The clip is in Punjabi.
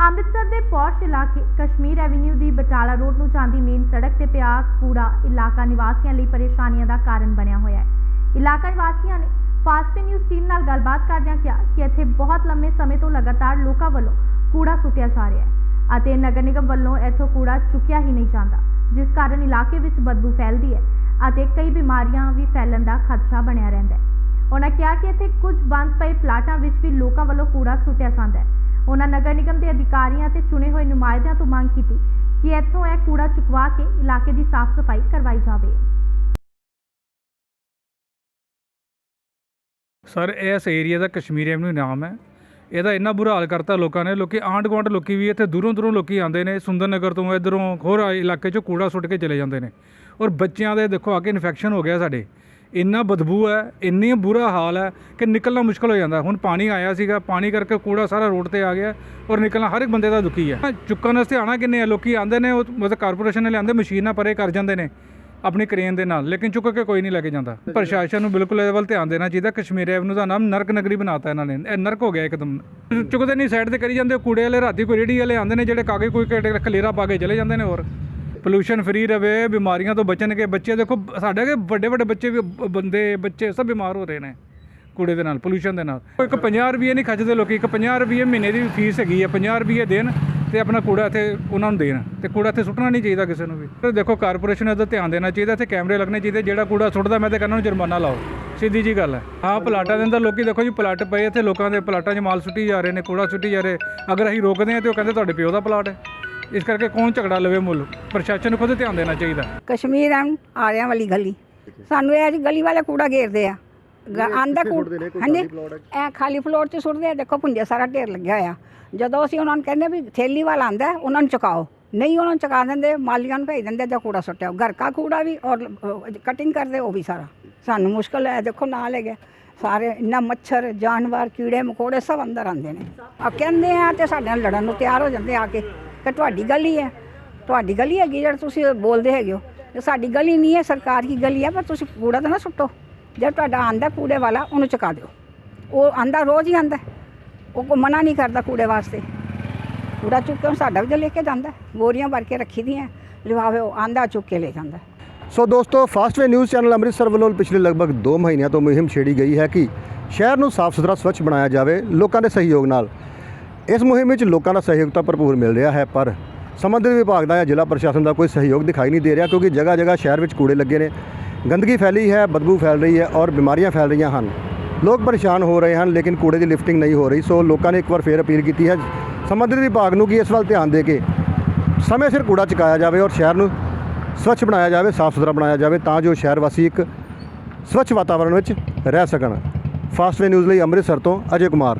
ਅੰਮ੍ਰਿਤਸਰ ਦੇ ਪੌਸ਼ ਇਲਾਕੇ ਕਸ਼ਮੀਰ ਐਵੀਨਿਊ ਦੀ ਬਟਾਲਾ ਰੋਡ ਨੂੰ ਜਾਂਦੀ ਮੇਨ ਸੜਕ ਤੇ ਪਿਆ ਕੂੜਾ ਇਲਾਕਾ ਨਿਵਾਸੀਆਂ ਲਈ ਪਰੇਸ਼ਾਨੀਆਂ ਦਾ ਕਾਰਨ ਬਣਿਆ ਹੋਇਆ ਹੈ। ਇਲਾਕਾ ਨਿਵਾਸੀਆਂ ਨੇ ਫਾਸਟ ਨਿਊਜ਼ ਟੀਮ ਨਾਲ ਗੱਲਬਾਤ ਕਰਦਿਆਂ ਕਿਹਾ ਕਿ ਇੱਥੇ ਬਹੁਤ ਲੰਮੇ ਸਮੇਂ ਤੋਂ ਲਗਾਤਾਰ ਲੋਕਾਂ ਵੱਲੋਂ ਕੂੜਾ ਸੁੱਟਿਆ ਜਾ ਰਿਹਾ ਹੈ ਅਤੇ ਨਗਰ ਨਿਗਮ ਵੱਲੋਂ ਇੱਥੋਂ ਕੂੜਾ ਚੁੱਕਿਆ ਹੀ ਨਹੀਂ ਜਾਂਦਾ, ਜਿਸ ਕਾਰਨ ਇਲਾਕੇ ਵਿੱਚ ਬਦਬੂ ਫੈਲਦੀ ਹੈ ਅਤੇ ਕਈ ਬਿਮਾਰੀਆਂ ਵੀ ਫੈਲਣ ਦਾ ਖਦਸ਼ਾ ਬਣਿਆ ਰਹਿੰਦਾ ਹੈ। ਉਹਨਾਂ ਕਿਹਾ ਕਿ ਇੱਥੇ ਕੁਝ ਬੰਦ ਪਏ ਪਲਾਟਾਂ ਵਿੱਚ ਵੀ ਲੋਕਾਂ ਵੱਲੋਂ ਕੂੜਾ ਸੁੱਟਿਆ ਜਾਂਦਾ ਹੈ। ਉਹਨਾਂ ਨਗਰ ਨਿਗਮ ਦੇ ਅਧਿਕਾਰੀਆਂ ਤੇ ਚੁਣੇ ਹੋਏ ਨੁਮਾਇੰਦਿਆਂ ਤੋਂ ਮੰਗ ਕੀਤੀ ਕਿ ਇੱਥੋਂ ਇਹ ਕੂੜਾ ਚੁਕਵਾ ਕੇ ਇਲਾਕੇ ਦੀ ਸਾਫ਼ ਸਫ਼ਾਈ ਕਰਵਾਈ ਜਾਵੇ। ਸਰ ਇਸ ਏਰੀਆ ਦਾ ਕਸ਼ਮੀਰ ਐਵਨਿਊ ਨਾਮ ਹੈ। ਇਹਦਾ ਇੰਨਾ ਬੁਰਾ ਹਾਲ ਕਰਤਾ ਲੋਕਾਂ ਨੇ, ਲੋਕੀ ਆਂਢ ਗੁਆਂਢ ਲੋਕੀ ਵੀ ਇੱਥੇ ਦੂਰੋਂ ਦੂਰੋਂ ਲੋਕੀ ਆਉਂਦੇ ਨੇ, ਸੁੰਦਰ ਨਗਰ ਤੋਂ ਇਧਰੋਂ ਹੋਰ ਇਲਾਕੇ 'ਚੋਂ ਕੂੜਾ ਸੁੱਟ ਕੇ ਚਲੇ ਜਾਂਦੇ ਨੇ। ਔਰ ਬੱਚਿਆਂ ਦੇ ਦੇਖੋ ਆ ਕੇ ਇਨਫੈਕਸ਼ਨ ਹੋ ਗਿਆ ਸਾਡੇ। ਇੰਨਾ ਬਦਬੂ ਹੈ, ਇੰਨੀ ਬੁਰਾ ਹਾਲ ਹੈ ਕਿ ਨਿਕਲਣਾ ਮੁਸ਼ਕਲ ਹੋ ਜਾਂਦਾ। ਹੁਣ ਪਾਣੀ ਆਇਆ ਸੀਗਾ, ਪਾਣੀ ਕਰਕੇ ਕੂੜਾ ਸਾਰਾ ਰੋਡ ਤੇ ਆ ਗਿਆ ਔਰ ਨਿਕਲਣਾ ਹਰ ਇੱਕ ਬੰਦੇ ਦਾ ਦੁਖੀ ਹੈ। ਚੁੱਕਣ ਵਾਸਤੇ ਆਣਾ ਕਿੰਨੇ ਆ? ਲੋਕੀ ਆਉਂਦੇ ਨੇ, ਉਹ ਮਤਲਬ ਕਾਰਪੋਰੇਸ਼ਨ ਨੇ ਲਿਆਂਦੇ ਮਸ਼ੀਨਾਂ ਪਰੇ ਕਰ ਜਾਂਦੇ ਨੇ ਆਪਣੀ ਕ੍ਰੇਨ ਦੇ ਨਾਲ, ਲੇਕਿਨ ਚੁੱਕ ਕੇ ਕੋਈ ਨਹੀਂ ਲੈ ਕੇ ਜਾਂਦਾ। ਪ੍ਰਸ਼ਾਸਨ ਨੂੰ ਬਿਲਕੁਲ ਇਹਦੇ ਵੱਲ ਧਿਆਨ ਦੇਣਾ ਚਾਹੀਦਾ, ਕਸ਼ਮੀਰ ਐਵਨਿਊ ਦਾ ਨਾਮ ਨਰਕ ਨਗਰੀ ਬਣਾਤਾ ਇਹਨਾਂ ਨੇ। ਇਹ ਨਰਕ ਹੋ ਗਿਆ ਇੱਕਦਮ। ਚੁੱਕਦੇ ਨਹੀਂ ਸਾਈਡ ਤੇ ਕਰੀ ਜਾਂਦੇ, ਕੂੜੇ ਵਾਲੇ, ਰਾਤੀ ਕੋਈ ਰੇੜੀ ਵਾਲੇ ਆਉਂਦੇ ਨੇ, ਜਿਹੜੇ ਕਾਗੇ ਕੋਈ ਘੇਟੇ ਖਲੇਰਾ ਪਾ ਕੇ ਚਲੇ ਜਾਂਦੇ ਨੇ ਹੋਰ। ਪੋਲੂਸ਼ਨ ਫਰੀ ਰਵੇ, ਬਿਮਾਰੀਆਂ ਤੋਂ ਬਚਣਗੇ ਬੱਚੇ, ਦੇਖੋ, ਸਾਡੇ ਕੇ ਵੱਡੇ ਵੱਡੇ ਬੱਚੇ ਵੀ ਬੰਦੇ, ਬੱਚੇ ਸਭ ਬਿਮਾਰ ਹੋ ਰਹੇ ਨੇ ਕੂੜੇ ਦੇ ਨਾਲ ਪੋਲੂਸ਼ਨ ਦੇ ਨਾਲ। ਇੱਕ 50 ਰੁਪਏ ਨਹੀਂ ਖੱਜਦੇ ਲੋਕੀ, ਇੱਕ 50 ਰੁਪਏ ਮਹੀਨੇ ਦੀ ਫੀਸ ਹੈਗੀ ਹੈ 50 ਰੁਪਏ ਦੇਣ ਤੇ ਆਪਣਾ ਕੂੜਾ ਇੱਥੇ, ਉਹਨਾਂ ਨੂੰ ਦੇਣ, ਤੇ ਕੂੜਾ ਇੱਥੇ ਸੁੱਟਣਾ ਨਹੀਂ ਚਾਹੀਦਾ ਕਿਸੇ ਨੂੰ ਵੀ। ਤੇ ਦੇਖੋ ਕਾਰਪੋਰੇਸ਼ਨ ਇਹਦਾ ਧਿਆਨ ਦੇਣਾ ਚਾਹੀਦਾ, ਇੱਥੇ ਕੈਮਰੇ ਲੱਗਣੇ ਚਾਹੀਦੇ, ਜਿਹੜਾ ਕੂੜਾ ਸੁੱਟਦਾ, ਮੈਂ ਤੇ ਕਹਿੰਦਾ ਉਹਨੂੰ ਜੁਰਮਾਨਾ ਲਾਓ। ਸਿੱਧੀ ਜੀ ਗੱਲ ਹੈ। ਹਾਂ ਪਲਾਟਾਂ ਦੇ ਅੰਦਰ ਲੋਕੀ ਦੇਖੋ ਜੀ, ਪਲਾਟ ਪਏ ਇੱਥੇ, ਲੋਕਾਂ ਦੇ ਪਲਾਟਾਂ 'ਚ ਮਾਲ ਸੁੱਟੀ ਜਾ ਰਹੇ ਨੇ, ਕੂੜਾ ਸੁੱਟੀ ਜਾ ਰਹੇ। ਅਗਰ ਅਸੀਂ ਰੋਕਦੇ ਹਾਂ ਤੇ ਉਹ ਕਹਿੰਦੇ ਤੁਹਾਡੇ ਪਿਓ ਦਾ ਪਲਾਟ ਹੈ। ਇਸ ਕਰਕੇ ਕੌਣ ਝਗੜਾ ਲਵੇ ਮੁੱਲ? ਪ੍ਰਸ਼ਾਸਨ ਨੂੰ ਖੁਦ ਧਿਆਨ ਦੇਣਾ ਚਾਹੀਦਾ। ਕਸ਼ਮੀਰ ਐਮ ਆਰਿਆਂ ਵਾਲੀ ਗਲੀ। ਸਾਨੂੰ ਇਹ ਆ ਜੀ ਗਲੀ ਵਾਲੇ ਕੂੜਾ ਘੇਰਦੇ ਆ। ਆਂਦਾ ਕੂੜਾ ਹਾਂਜੀ। ਇਹ ਖਾਲੀ ਫਲੋਰ 'ਚ ਸੁੱਟਦੇ ਆ। ਦੇਖੋ ਪੁੰਜੇ ਸਾਰਾ ਢੇਰ ਲੱਗਿਆ ਹੋਇਆ। ਜਦੋਂ ਅਸੀਂ ਉਹਨਾਂ ਨੂੰ ਕਹਿੰਦੇ ਵੀ ਥੈਲੀ ਵਾਲਾ ਆਂਦਾ ਉਹਨਾਂ ਨੂੰ ਚੁਕਾਓ। ਨਹੀਂ ਉਹਨਾਂ ਨੂੰ ਚੁਕਾ ਦਿੰਦੇ ਮਾਲੀਆਂ ਨੂੰ ਭੇਜ ਦਿੰਦੇ ਜਾਂ ਕੂੜਾ ਸੁੱਟਿਆ ਘਰ ਕਾ ਕੂੜਾ ਵੀ ਔਰ ਕਟਿੰਗ ਕਰਦੇ ਉਹ ਵੀ ਸਾਰਾ। ਸਾਨੂੰ ਮੁਸ਼ਕਲ ਹੈ। ਦੇਖੋ ਨਾਲ ਹੈਗੇ। ਸਾਰੇ ਇੰਨਾ ਮੱਛਰ ਜਾਨਵਰ ਕੀੜੇ ਮਕੌੜੇ ਸਭ ਅੰਦਰ ਆਉਂਦੇ ਨੇ। ਆ ਕਹਿੰਦੇ ਆ ਤੇ ਸਾਡੇ ਨਾਲ ਲੜਨ ਨੂੰ ਤਿਆਰ ਹੋ ਜਾਂਦੇ ਆ ਕੇ। ਕਿ ਤੁਹਾਡੀ ਗਲੀ ਹੈ। ਤੁਹਾਡੀ ਗਲੀ ਹੈਗੀ ਜਿਹੜਾ ਤੁਸੀਂ ਬੋਲਦੇ ਹੈਗੇ ਹੋ। ਇਹ ਸਾਡੀ ਗਲੀ ਨਹੀਂ ਹੈ, ਸਰਕਾਰ ਦੀ ਗਲੀ ਹੈ, ਪਰ ਤੁਸੀਂ ਕੂੜਾ ਤਾਂ ਨਾ ਸੁੱਟੋ। ਜੇ ਤੁਹਾਡਾ ਆਂਦਾ ਕੂੜੇ ਵਾਲਾ, ਉਹਨੂੰ ਚੁਕਾ ਦਿਓ। ਉਹ ਆਂਦਾ ਰੋਜ਼ ਹੀ ਆਂਦਾ। ਉਹ ਕੋ ਮਨਾ ਨਹੀਂ ਕਰਦਾ ਕੂੜੇ ਵਾਸਤੇ। ਕੂੜਾ ਚੁੱਕ ਕੇ ਉਹ ਸਾਡਾ ਵੀ ਲੈ ਕੇ ਜਾਂਦਾ। ਬੋਰੀਆਂ ਭਰ ਕੇ ਰੱਖੀ ਦੀਆਂ। ਲਿਫਾਫੇ ਉਹ ਆਂਦਾ ਚੁੱਕ ਕੇ ਲੈ ਜਾਂਦਾ। ਸੋ ਦੋਸਤੋ ਫਾਸਟਵੇ ਨਿਊਜ਼ ਚੈਨਲ ਅੰਮ੍ਰਿਤਸਰ ਵੱਲੋਂ ਪਿਛਲੇ ਲਗਭਗ 2 ਮਹੀਨਿਆਂ ਤੋਂ ਮੁਹਿੰਮ ਛੇੜੀ ਗਈ ਹੈ ਕਿ ਸ਼ਹਿਰ ਨੂੰ ਸਾਫ਼ ਸੁਥਰਾ ਸਵੱਛ ਬਣਾਇਆ ਜਾਵੇ ਲੋਕਾਂ ਦੇ ਸਹਿਯੋਗ ਨਾਲ। ਇਸ ਮੁਹਿੰਮ ਵਿੱਚ ਲੋਕਾਂ ਦਾ ਸਹਿਯੋਗ ਤਾਂ ਭਰਪੂਰ ਮਿਲ ਰਿਹਾ ਹੈ, ਪਰ ਸੰਬੰਧਿਤ ਵਿਭਾਗ ਦਾ ਜਾਂ ਜ਼ਿਲ੍ਹਾ ਪ੍ਰਸ਼ਾਸਨ ਦਾ ਕੋਈ ਸਹਿਯੋਗ ਦਿਖਾਈ ਨਹੀਂ ਦੇ ਰਿਹਾ ਕਿਉਂਕਿ ਜਗ੍ਹਾ ਜਗ੍ਹਾ ਸ਼ਹਿਰ ਵਿੱਚ ਕੂੜੇ ਲੱਗੇ ਨੇ। ਗੰਦਗੀ ਫੈਲੀ ਹੈ, ਬਦਬੂ ਫੈਲ ਰਹੀ ਹੈ ਔਰ ਬਿਮਾਰੀਆਂ ਫੈਲ ਰਹੀਆਂ ਹਨ। ਲੋਕ ਪਰੇਸ਼ਾਨ ਹੋ ਰਹੇ ਹਨ, ਲੇਕਿਨ ਕੂੜੇ ਦੀ ਲਿਫਟਿੰਗ ਨਹੀਂ ਹੋ ਰਹੀ, ਸੋ ਲੋਕਾਂ ਨੇ ਇੱਕ ਵਾਰ ਫੇਰ ਅਪੀਲ ਕੀਤੀ ਹੈ ਸੰਬੰਧਿਤ ਵਿਭਾਗ ਨੂੰ ਕਿ ਇਸ ਵੱਲ ਧਿਆਨ ਦੇ ਕੇ ਸਮੇਂ ਸਿਰ ਕੂੜਾ ਚੁਕਾਇਆ ਜਾਵੇ ਔਰ ਸ਼ਹਿਰ ਨੂੰ ਸਵੱਛ ਬਣਾਇਆ ਜਾਵੇ ਸਾਫ਼ ਸੁਥਰਾ ਬਣਾਇਆ ਜਾਵੇ ਤਾਂ ਜੋ ਸ਼ਹਿਰ ਵਾਸੀ ਇੱਕ ਸਵੱਛ ਵਾਤਾਵਰਣ ਵਿੱਚ ਰਹਿ ਸਕਣ। ਫਾਸਟਵੇ ਨਿਊਜ਼ ਲਈ ਅੰਮ੍ਰਿਤਸਰ ਤੋਂ ਅਜੇ ਕੁਮਾਰ।